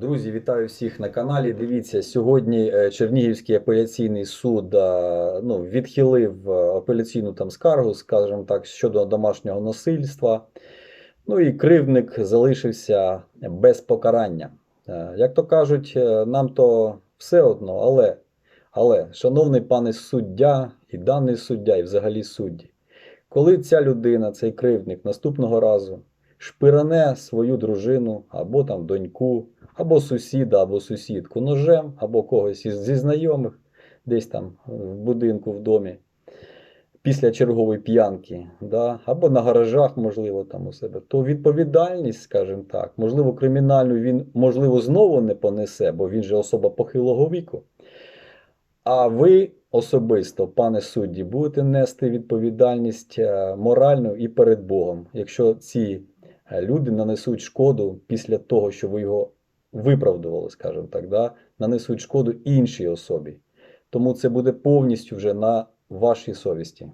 Друзі, вітаю всіх на каналі. Дивіться, сьогодні е, Чернігівський апеляційний суд е, ну, відхилив е, апеляційну там скаргу, скажімо так, щодо домашнього насильства. Ну і кривдник залишився без покарання. Як то кажуть, нам то все одно, але, але, шановний пане суддя, і даний суддя, і взагалі судді, коли ця людина, цей кривдник, наступного разу шпиране свою дружину або там доньку, або сусіда, або сусідку ножем, або когось із зі знайомих, десь там в будинку в домі, після чергової п'янки, да, або на гаражах, можливо, там у себе, то відповідальність, скажімо так, можливо, кримінальну він, можливо, знову не понесе, бо він же особа похилого віку. А ви особисто, пане судді, будете нести відповідальність е, моральну і перед Богом, якщо ці е, люди нанесуть шкоду після того, що ви його виправдували, скажімо так, да, нанесуть шкоду іншій особі. Тому це буде повністю вже на вашій совісті.